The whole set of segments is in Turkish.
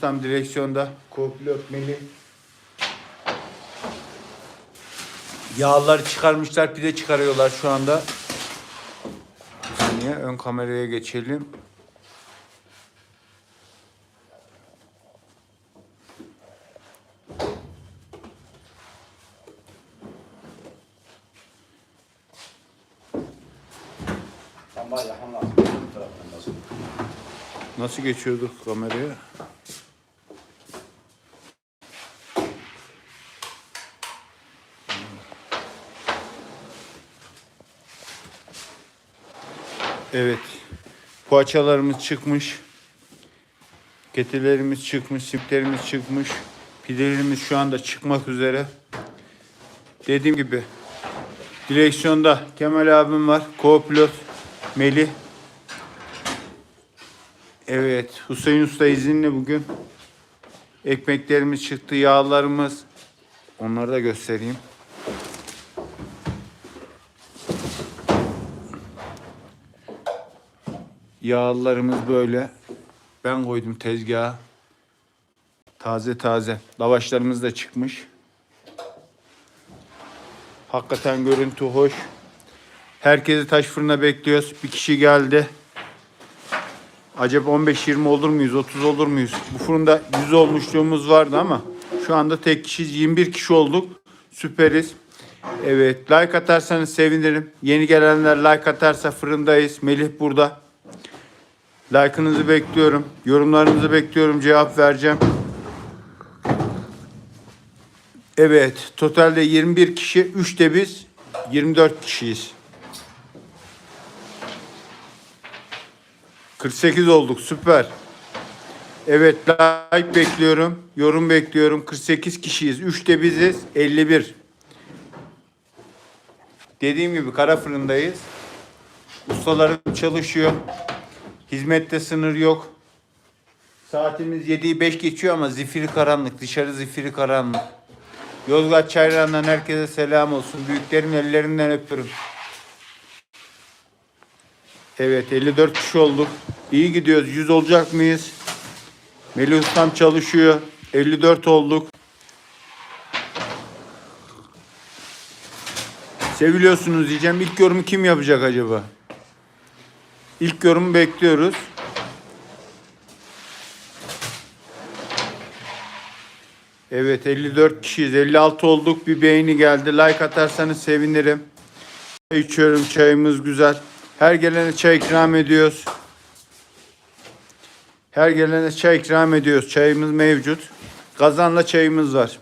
Tam direksiyonda co-pilot Melih. Yağları çıkarmışlar, pide çıkarıyorlar şu anda. Bir saniye ön kameraya geçelim. Nasıl geçiyorduk kameraya? Evet. Poğaçalarımız çıkmış. Ketilerimiz çıkmış, simlerimiz çıkmış. Pidelerimiz şu anda çıkmak üzere. Dediğim gibi direksiyonda Kemal abim var. Co-pilot Melih. Evet, Hüseyin Usta izinli bugün. Ekmeklerimiz çıktı, yağlarımız. Onları da göstereyim. Yağlarımız böyle. Ben koydum tezgaha. Taze taze. Lavaşlarımız da çıkmış. Hakikaten görüntü hoş. Herkesi taş fırına bekliyoruz. Bir kişi geldi. Acaba 15-20 olur muyuz, 30 olur muyuz? Bu fırında 100 olmuşluğumuz vardı ama şu anda tek kişiyiz, 21 kişi olduk. Süperiz. Evet, like atarsanız sevinirim. Yeni gelenler like atarsa fırındayız. Melih burada. Like'ınızı bekliyorum. Yorumlarınızı bekliyorum. Cevap vereceğim. Evet, totalde 21 kişi, 3 de biz 24 kişiyiz. 48 olduk süper. Evet like bekliyorum. Yorum bekliyorum. 48 kişiyiz. 3 de biziz. 51. Dediğim gibi kara fırındayız. Ustalarım çalışıyor. Hizmette sınır yok. Saatimiz 7'yi 5 geçiyor ama zifiri karanlık. Dışarı zifiri karanlık. Yozgat Çayran'dan herkese selam olsun. Büyüklerin ellerinden öpüyorum. Evet 54 kişi olduk. İyi gidiyoruz. 100 olacak mıyız? Melih Ustam çalışıyor. 54 olduk. Seviliyorsunuz diyeceğim. İlk yorumu kim yapacak acaba? İlk yorumu bekliyoruz. Evet 54 kişiyiz. 56 olduk. Bir beğeni geldi. Like atarsanız sevinirim. İçiyorum. Çayımız güzel. Her gelene çay ikram ediyoruz. Her gelene çay ikram ediyoruz. Çayımız mevcut. Kazanla çayımız var.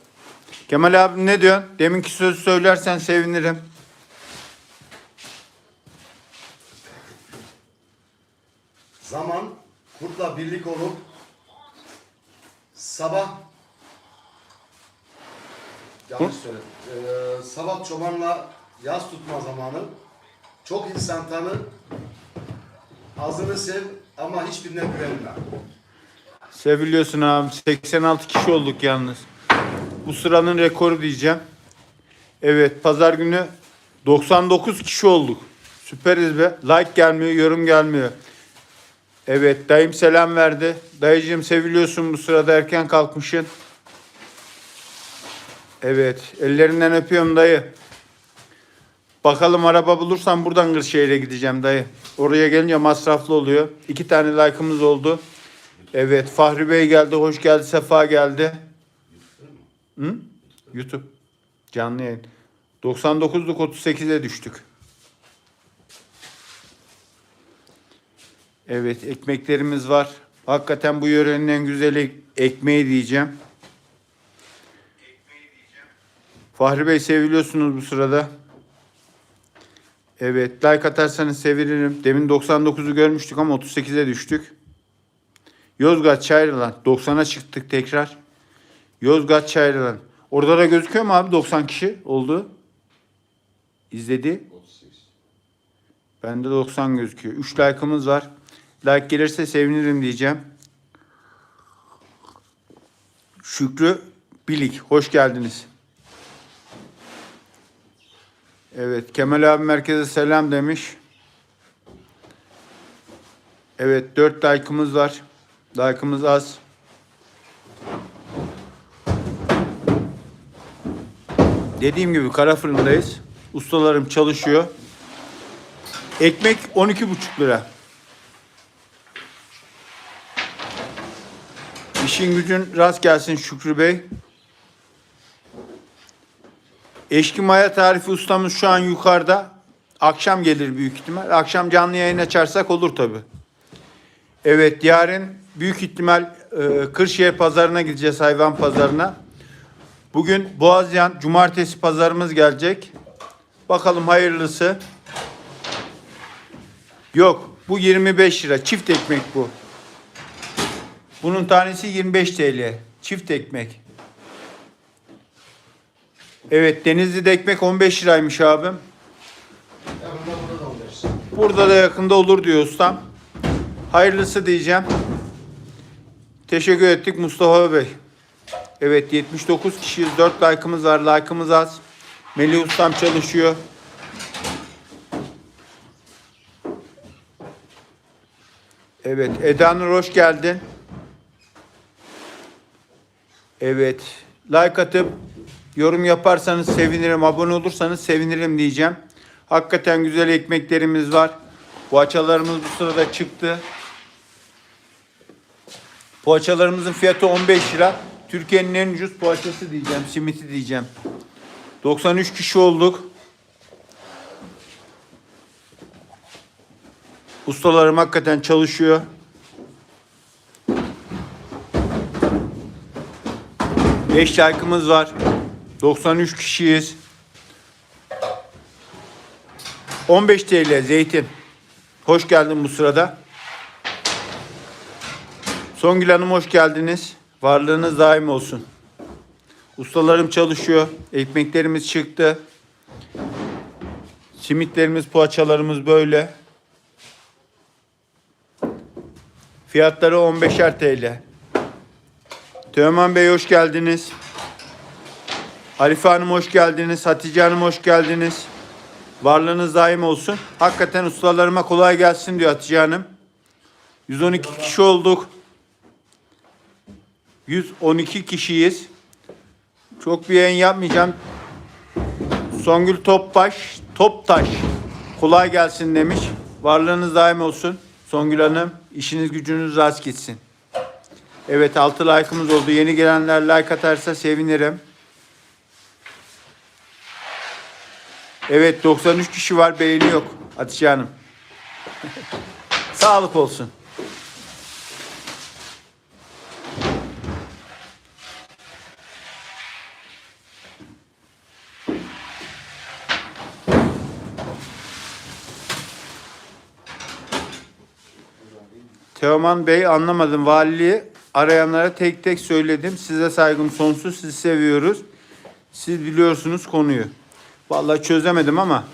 Kemal abi ne diyorsun? Deminki sözü söylersen sevinirim. Zaman kurtla birlik olup sabah yanlış söyledim. Ee, sabah çobanla yaz tutma zamanı. Çok insan tanı. Azını sev ama hiçbirine güvenme. Seviliyorsun abi. 86 kişi olduk yalnız. Bu sıranın rekoru diyeceğim. Evet pazar günü 99 kişi olduk. Süperiz be. Like gelmiyor, yorum gelmiyor. Evet dayım selam verdi. Dayıcığım seviliyorsun bu sırada erken kalkmışsın. Evet ellerinden öpüyorum dayı. Bakalım araba bulursam buradan Kırşehir'e gideceğim dayı. Oraya gelince masraflı oluyor. İki tane like'ımız oldu. Evet Fahri Bey geldi, hoş geldi, Sefa geldi. Hı? YouTube. Canlı yayın. 99'luk 38'e düştük. Evet ekmeklerimiz var. Hakikaten bu yörenin en güzeli ekmeği diyeceğim. Fahri Bey seviliyorsunuz bu sırada. Evet like atarsanız sevinirim. Demin 99'u görmüştük ama 38'e düştük. Yozgat Çayırılan 90'a çıktık tekrar. Yozgat Çayırılan. Orada da gözüküyor mu abi 90 kişi oldu? İzledi. Bende 90 gözüküyor. 3 like'ımız var. Like gelirse sevinirim diyeceğim. Şükrü Bilik. Hoş geldiniz. Evet. Kemal abi merkeze selam demiş. Evet. 4 like'ımız var. Like'ımız az. Dediğim gibi kara fırındayız. Ustalarım çalışıyor. Ekmek 12,5 lira. İşin gücün rast gelsin Şükrü Bey. Eşki maya tarifi ustamız şu an yukarıda. Akşam gelir büyük ihtimal. Akşam canlı yayın açarsak olur tabi. Evet yarın büyük ihtimal e, Kırşehir pazarına gideceğiz hayvan pazarına. Bugün Boğazyan cumartesi pazarımız gelecek. Bakalım hayırlısı. Yok bu 25 lira çift ekmek bu. Bunun tanesi 25 TL. Çift ekmek. Evet Denizli'de ekmek 15 liraymış abim. Yakında burada da 15. Burada da yakında olur diyor ustam. Hayırlısı diyeceğim. Teşekkür ettik Mustafa Bey. Evet 79 kişiyiz. 4 like'ımız var. Like'ımız az. Melih ustam çalışıyor. Evet Eda Nur hoş geldin. Evet. Like atıp yorum yaparsanız sevinirim. Abone olursanız sevinirim diyeceğim. Hakikaten güzel ekmeklerimiz var. Poğaçalarımız bu sırada çıktı. Poğaçalarımızın fiyatı 15 lira. Türkiye'nin en ucuz poğaçası diyeceğim. Simiti diyeceğim. 93 kişi olduk. Ustalarım hakikaten çalışıyor. Beş like'ımız var. 93 kişiyiz. 15 TL zeytin. Hoş geldin bu sırada. Songül Hanım hoş geldiniz. Varlığınız daim olsun. Ustalarım çalışıyor. Ekmeklerimiz çıktı. Simitlerimiz, poğaçalarımız böyle. Fiyatları 15'er TL. Teoman Bey hoş geldiniz. Arife Hanım hoş geldiniz. Hatice Hanım hoş geldiniz. Varlığınız daim olsun. Hakikaten ustalarıma kolay gelsin diyor Hatice Hanım. 112 kişi olduk. 112 kişiyiz. Çok bir yayın yapmayacağım. Songül Topbaş, Toptaş kolay gelsin demiş. Varlığınız daim olsun. Songül Hanım işiniz gücünüz rast gitsin. Evet 6 like'ımız oldu. Yeni gelenler like atarsa sevinirim. Evet 93 kişi var beğeni yok Hatice Hanım. Sağlık olsun. Teoman Bey anlamadım. Valiliği arayanlara tek tek söyledim. Size saygım sonsuz. Sizi seviyoruz. Siz biliyorsunuz konuyu. Vallahi çözemedim ama.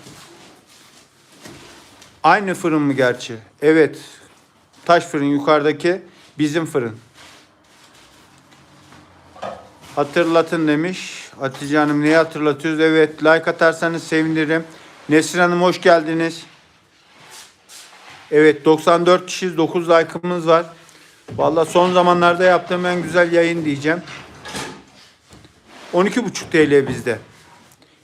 Aynı fırın mı gerçi? Evet. Taş fırın yukarıdaki bizim fırın. Hatırlatın demiş. Hatice Hanım neyi hatırlatıyoruz? Evet like atarsanız sevinirim. Nesrin Hanım hoş geldiniz. Evet 94 kişiyiz 9 like'ımız var. Vallahi son zamanlarda yaptığım en güzel yayın diyeceğim. 12,5 TL bizde.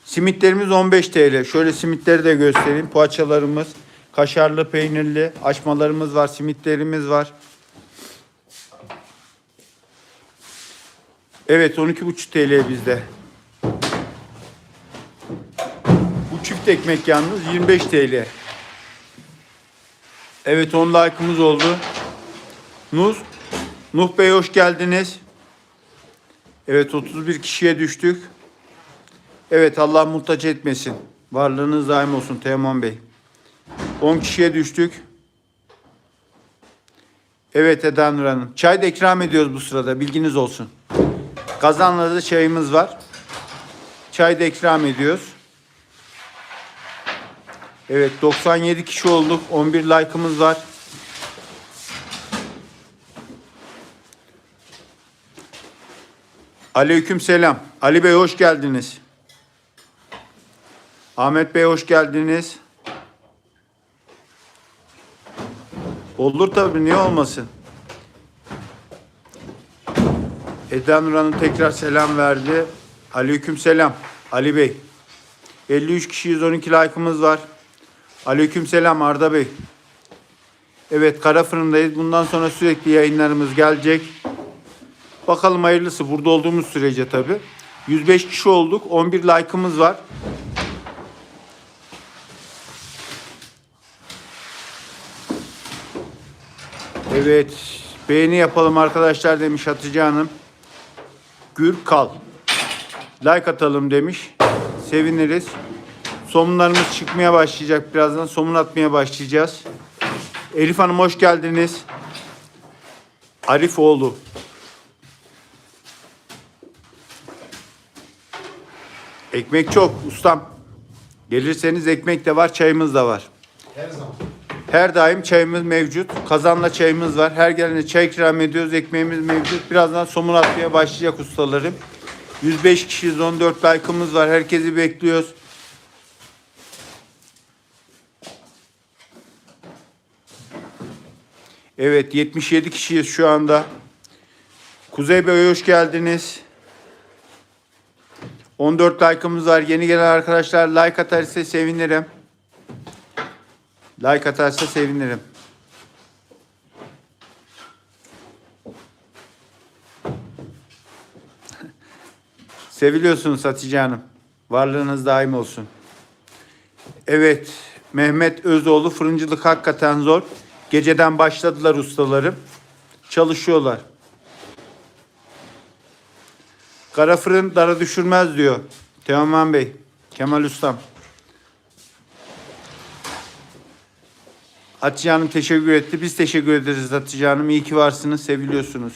Simitlerimiz 15 TL. Şöyle simitleri de göstereyim. Poğaçalarımız, kaşarlı, peynirli, açmalarımız var, simitlerimiz var. Evet 12,5 TL bizde. Bu çift ekmek yalnız 25 TL. Evet 10 like'ımız oldu. Nuh, Nuh Bey hoş geldiniz. Evet 31 kişiye düştük. Evet Allah muhtaç etmesin. Varlığınız daim olsun Teoman Bey. 10 kişiye düştük. Evet Eda Nur Hanım. Çay da ikram ediyoruz bu sırada bilginiz olsun. Kazanla da çayımız var. Çay da ikram ediyoruz. Evet 97 kişi olduk. 11 like'ımız var. Aleyküm selam. Ali Bey hoş geldiniz. Ahmet Bey hoş geldiniz. Olur tabii niye olmasın. Eda Nur tekrar selam verdi. Aleyküm selam. Ali Bey. 53 kişiyiz 12 like'ımız var. Aleykümselam Arda Bey. Evet kara fırındayız. Bundan sonra sürekli yayınlarımız gelecek. Bakalım hayırlısı burada olduğumuz sürece tabi. 105 kişi olduk. 11 like'ımız var. Evet. Beğeni yapalım arkadaşlar demiş Hatice Hanım. Gürkal. Like atalım demiş. Seviniriz. Somunlarımız çıkmaya başlayacak birazdan. Somun atmaya başlayacağız. Elif Hanım hoş geldiniz. Arifoğlu. Ekmek çok ustam. Gelirseniz ekmek de var, çayımız da var. Her zaman. Her daim çayımız mevcut. Kazanla çayımız var. Her gelene çay ikram ediyoruz. Ekmeğimiz mevcut. Birazdan somun atmaya başlayacak ustalarım. 105 kişiyiz. 14 like'ımız var. Herkesi bekliyoruz. Evet 77 kişiyiz şu anda. Kuzey Bey hoş geldiniz. 14 like'ımız var. Yeni gelen arkadaşlar like atarsa sevinirim. Like atarsa sevinirim. Seviliyorsunuz Hatice Hanım. Varlığınız daim olsun. Evet, Mehmet Özoğlu fırıncılık hakikaten zor. Geceden başladılar ustalarım. Çalışıyorlar. Kara fırın dara düşürmez diyor. Teoman Bey, Kemal Ustam. Hatice Hanım teşekkür etti. Biz teşekkür ederiz Hatice Hanım. İyi ki varsınız, seviliyorsunuz.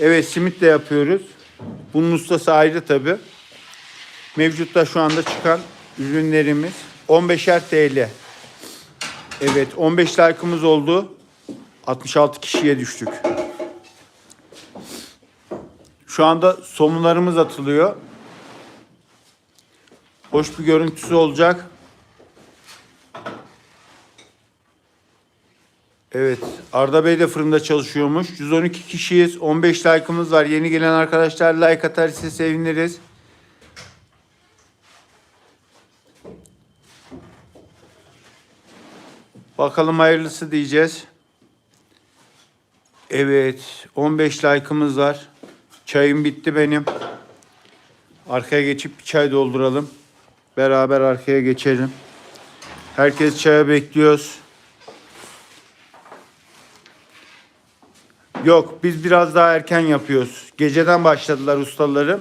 Evet, simit de yapıyoruz. Bunun ustası ayrı tabi. Mevcutta şu anda çıkan ürünlerimiz 15'er TL. Evet, 15 like'ımız oldu. 66 kişiye düştük. Şu anda somunlarımız atılıyor. Hoş bir görüntüsü olacak. Evet. Arda Bey de fırında çalışıyormuş. 112 kişiyiz. 15 like'ımız var. Yeni gelen arkadaşlar like atarsa seviniriz. Bakalım hayırlısı diyeceğiz. Evet. 15 like'ımız var. Çayım bitti benim. Arkaya geçip bir çay dolduralım. Beraber arkaya geçelim. Herkes çaya bekliyoruz. Yok biz biraz daha erken yapıyoruz. Geceden başladılar ustalarım.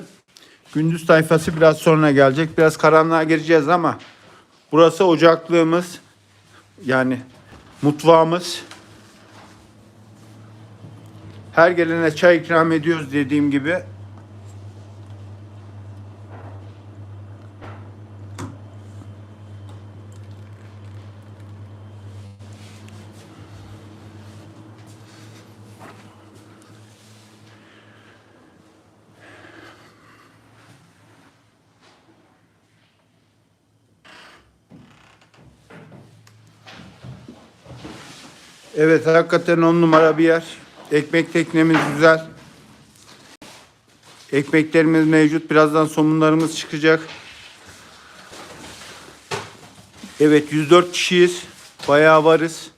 Gündüz tayfası biraz sonra gelecek. Biraz karanlığa gireceğiz ama burası ocaklığımız. Yani mutfağımız. Her gelene çay ikram ediyoruz dediğim gibi. Evet hakikaten on numara bir yer. Ekmek teknemiz güzel. Ekmeklerimiz mevcut. Birazdan somunlarımız çıkacak. Evet 104 kişiyiz. Bayağı varız.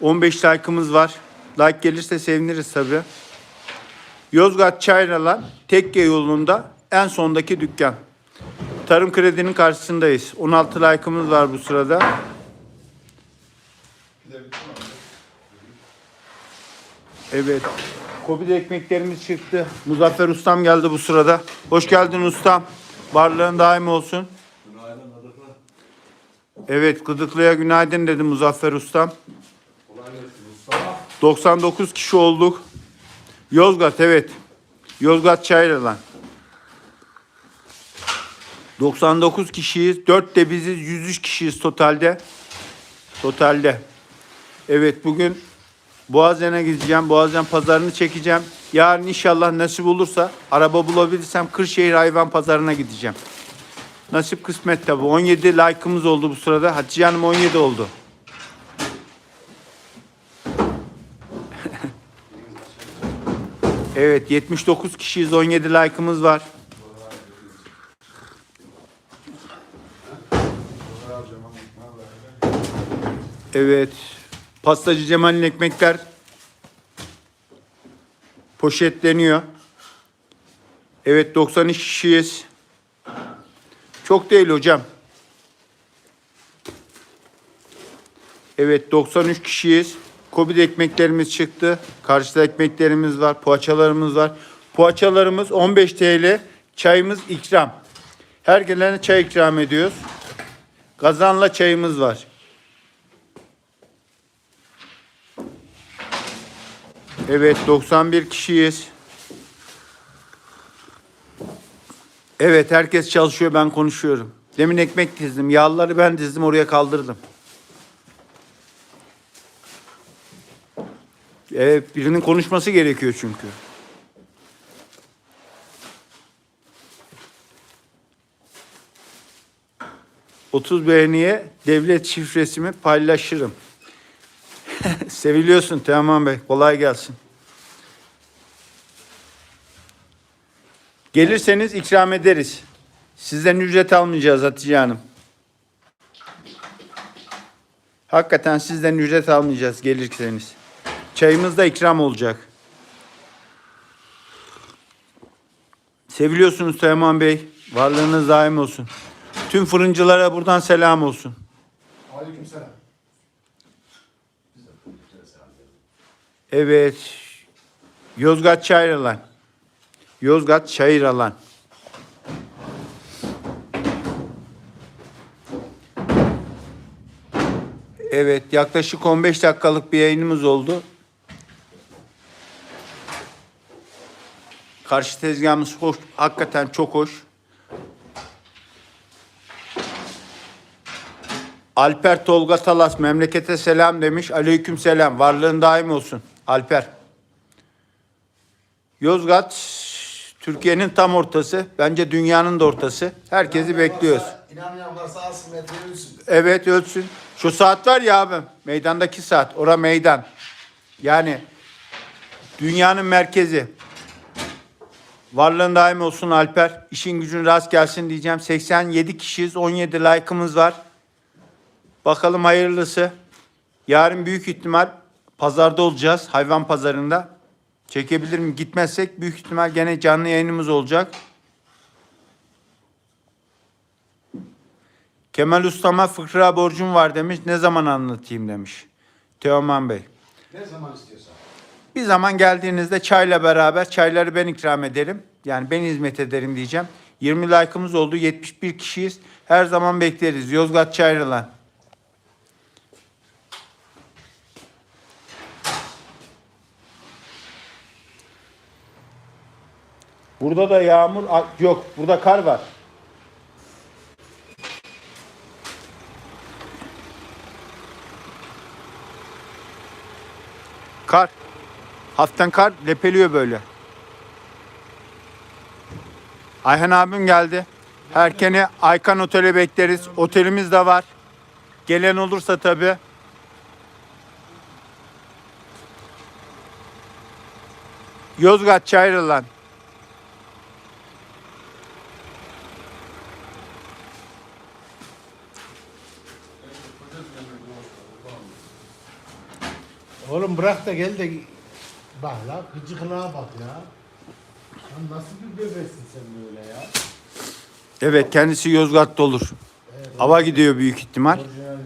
15 like'ımız var. Like gelirse seviniriz tabi. Yozgat Çayralan Tekke yolunda en sondaki dükkan. Tarım Kredi'nin karşısındayız. 16 like'ımız var bu sırada. Evet. Kobi ekmeklerimiz çıktı. Muzaffer Ustam geldi bu sırada. Hoş geldin ustam. Varlığın daim olsun. Evet, Gıdıklı'ya günaydın dedi Muzaffer Ustam. 99 kişi olduk. Yozgat evet. Yozgat Çayralan. 99 kişiyiz. 4 de biziz. 103 kişiyiz totalde. Totalde. Evet bugün Boğazcan'a gideceğim. Boğazcan pazarını çekeceğim. Yarın inşallah nasip olursa araba bulabilirsem Kırşehir hayvan pazarına gideceğim. Nasip kısmet tabi. 17 like'ımız oldu bu sırada. Hatice Hanım 17 oldu. evet 79 kişiyiz. 17 like'ımız var. Evet. Pastacı Cemal'in ekmekler poşetleniyor. Evet 93 kişiyiz. Çok değil hocam. Evet 93 kişiyiz. Kobi de ekmeklerimiz çıktı. Karşıda ekmeklerimiz var. Poğaçalarımız var. Poğaçalarımız 15 TL. Çayımız ikram. Her gelene çay ikram ediyoruz. Kazanla çayımız var. Evet 91 kişiyiz. Evet herkes çalışıyor ben konuşuyorum. Demin ekmek dizdim. Yağları ben dizdim oraya kaldırdım. Evet birinin konuşması gerekiyor çünkü. ...30 beğeniye devlet şifresimi paylaşırım. Seviliyorsun Teoman Bey. Kolay gelsin. Gelirseniz ikram ederiz. Sizden ücret almayacağız Hatice Hanım. Hakikaten sizden ücret almayacağız gelirseniz. Çayımız da ikram olacak. Seviliyorsunuz Teoman Bey. Varlığınız daim olsun. Tüm fırıncılara buradan selam olsun. Aleykümselam. Evet. Yozgat Çayıralan. Yozgat Çayıralan. Evet yaklaşık 15 dakikalık bir yayınımız oldu. Karşı tezgahımız hoş, hakikaten çok hoş. Alper Tolga Talas memlekete selam demiş. Aleyküm selam. Varlığın daim olsun. Alper. Yozgat Türkiye'nin tam ortası. Bence dünyanın da ortası. Herkesi İnanmayan bekliyoruz. varsa- İnanmayan varsa alsın ölsün. Evet ölsün. Şu saat var ya abim. Meydandaki saat. Ora meydan. Yani dünyanın merkezi. Varlığın daim olsun Alper. İşin gücün rast gelsin diyeceğim. 87 kişiyiz. 17 like'ımız var. Bakalım hayırlısı. Yarın büyük ihtimal pazarda olacağız. Hayvan pazarında. Çekebilir mi? Gitmezsek büyük ihtimal gene canlı yayınımız olacak. Kemal Ustama fıkra borcum var demiş. Ne zaman anlatayım demiş. Teoman Bey. Ne zaman istiyorsan. Bir zaman geldiğinizde çayla beraber çayları ben ikram ederim. Yani ben hizmet ederim diyeceğim. 20 like'ımız oldu. 71 kişiyiz. Her zaman bekleriz. Yozgat Çayrılan. Burada da yağmur yok. Burada kar var. Kar. Hafiften kar lepeliyor böyle. Ayhan abim geldi. Herkeni Aykan Otel'e bekleriz. Otelimiz de var. Gelen olursa tabii. Yozgat Çayrılan. Oğlum bırak da gel de bak la gıcıklığa bak ya. Lan nasıl bir bebesin sen böyle ya? Evet kendisi Yozgat'ta olur. Hava gidiyor büyük ihtimal. Orijinal.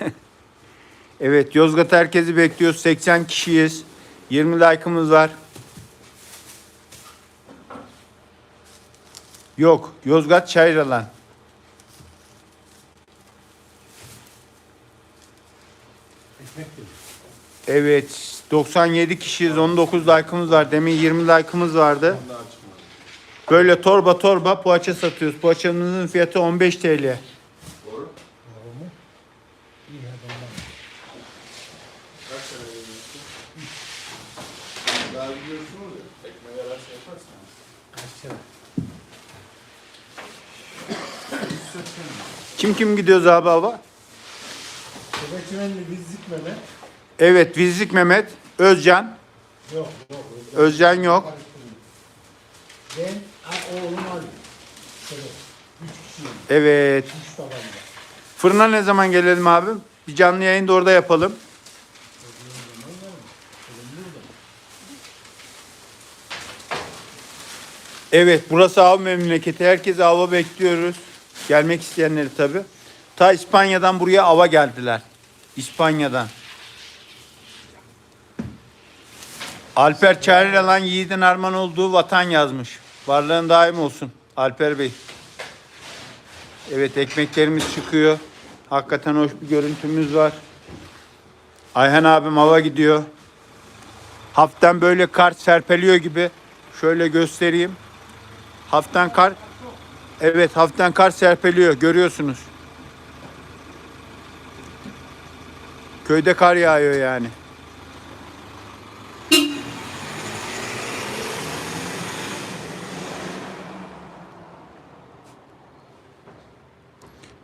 Evet Yozgat herkesi bekliyoruz. 80 kişiyiz. 20 like'ımız var. Yok. Yozgat Çayralan. Ekmek de. Evet. 97 kişiyiz. 19 like'ımız var. Demin 20 like'ımız vardı. Böyle torba torba poğaça satıyoruz. Poğaçamızın fiyatı 15 TL. Kim kim gidiyoruz abi hava? Köpekçimenli biz zikmeme. Evet. Vizlik Mehmet. Özcan. Yok yok. Özcan yok. Ben a- oğlum Ali. Şöyle. Üç kişiyim. Evet. Üç tabanca. Fırına ne zaman gelelim abim? Bir canlı yayın da orada yapalım. Evet burası av memleketi. Herkese ava bekliyoruz. Gelmek isteyenleri tabi. Ta İspanya'dan buraya ava geldiler. İspanya'dan. Alper Çağrılan yiğidin armağan olduğu vatan yazmış. Varlığın daim olsun Alper Bey. Evet ekmeklerimiz çıkıyor. Hakikaten hoş bir görüntümüz var. Ayhan abim hava gidiyor. Haftan böyle kar serpeliyor gibi. Şöyle göstereyim. Haftan kar Evet haftan kar serpeliyor görüyorsunuz. Köyde kar yağıyor yani.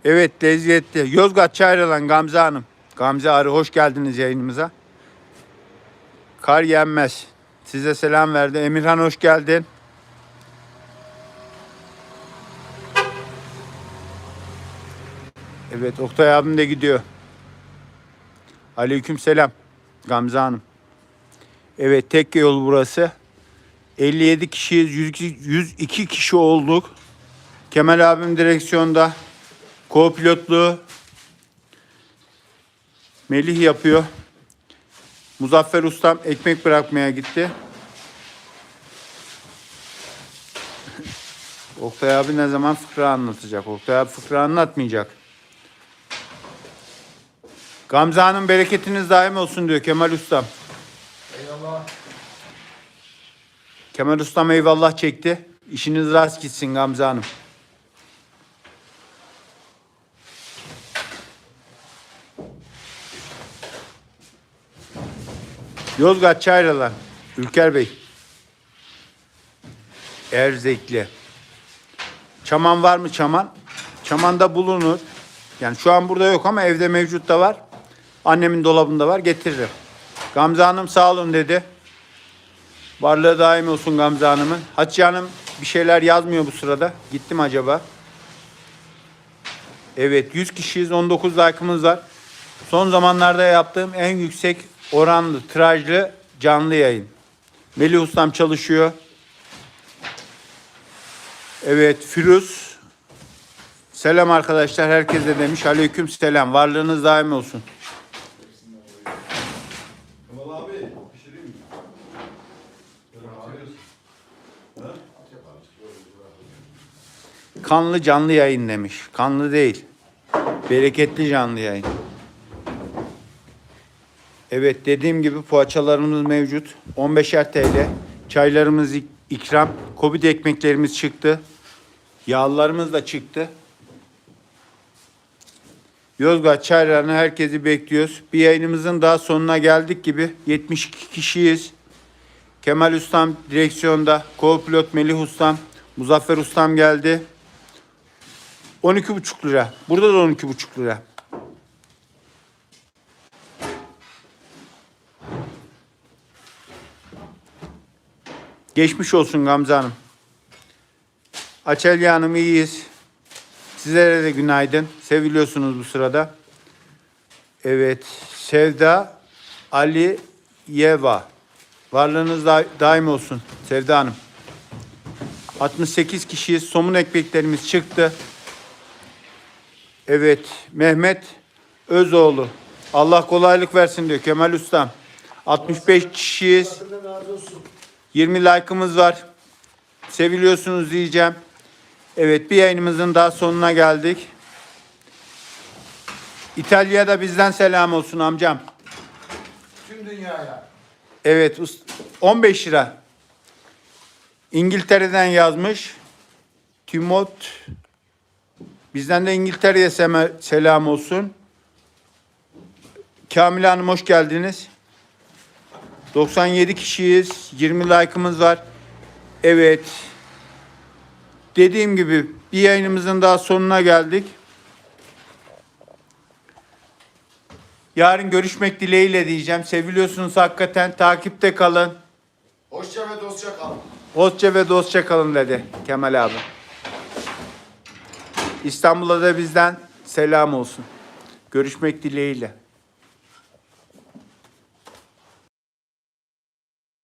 Evet lezzetli. Yozgat Çayralan Gamze Hanım. Gamze Arı hoş geldiniz yayınımıza. Kar yenmez. Size selam verdi. Emirhan hoş geldin. Evet Oktay abim de gidiyor. Aleyküm selam Gamze Hanım. Evet tek yol burası. 57 kişiyiz. 102 102 kişi olduk. Kemal abim direksiyonda. Co-pilotluğu Melih yapıyor. Muzaffer Ustam ekmek bırakmaya gitti. Oktay abi ne zaman fıkra anlatacak? Oktay abi fıkra anlatmayacak. Gamze Hanım bereketiniz daim olsun diyor Kemal Ustam. Eyvallah. Kemal Ustam eyvallah çekti. İşiniz rast gitsin Gamze Hanım. Yozgat Çayralan. Ülker Bey. Erzekli. Çaman var mı çaman? Çamanda bulunur. Yani şu an burada yok ama evde mevcut da var. Annemin dolabında var getiririm. Gamze Hanım sağ olun dedi. Varlığı daim olsun Gamze Hanım'ın. Hatice Hanım bir şeyler yazmıyor bu sırada. Gittim acaba? Evet 100 kişiyiz 19 like'ımız var. Son zamanlarda yaptığım en yüksek oranlı, tirajlı canlı yayın. Melih Ustam çalışıyor. Evet Firuz. Selam arkadaşlar herkese demiş. Aleyküm selam. Varlığınız daim olsun. Mi? Kanlı canlı yayın demiş. Kanlı değil. Bereketli canlı yayın. Evet dediğim gibi poğaçalarımız mevcut. 15'er TL. Çaylarımız ik- ikram. Kobi de ekmeklerimiz çıktı. Yağlarımız da çıktı. Yozgat çaylarını herkesi bekliyoruz. Bir yayınımızın daha sonuna geldik gibi. 72 kişiyiz. Kemal Ustam direksiyonda. Co-pilot Melih Ustam. Muzaffer Ustam geldi. 12,5 lira. Burada da 12,5 lira. Geçmiş olsun Gamze Hanım. Açelya Hanım iyiyiz. Sizlere de günaydın. Seviliyorsunuz bu sırada. Evet. Sevda Ali Yeva. Varlığınız da- daim olsun Sevda Hanım. 68 kişiyiz. Somun ekmeklerimiz çıktı. Evet. Mehmet Özoğlu. Allah kolaylık versin diyor Kemal Ustam. 65 kişiyiz. Senden razı olsun. 20 like'ımız var. Seviliyorsunuz diyeceğim. Evet bir yayınımızın daha sonuna geldik. İtalya'da bizden selam olsun amcam. Tüm dünyaya. Evet us- 15 lira. İngiltere'den yazmış. Timot. Bizden de İngiltere'ye selam olsun. Kamil Hanım hoş geldiniz. 97 kişiyiz. 20 like'ımız var. Evet. Dediğim gibi bir yayınımızın daha sonuna geldik. Yarın görüşmek dileğiyle diyeceğim. Seviliyorsunuz hakikaten. Takipte kalın. Hoşça ve dostça kal. Hoşça ve dostça kalın dedi Kemal abi. İstanbul'a da bizden selam olsun. Görüşmek dileğiyle.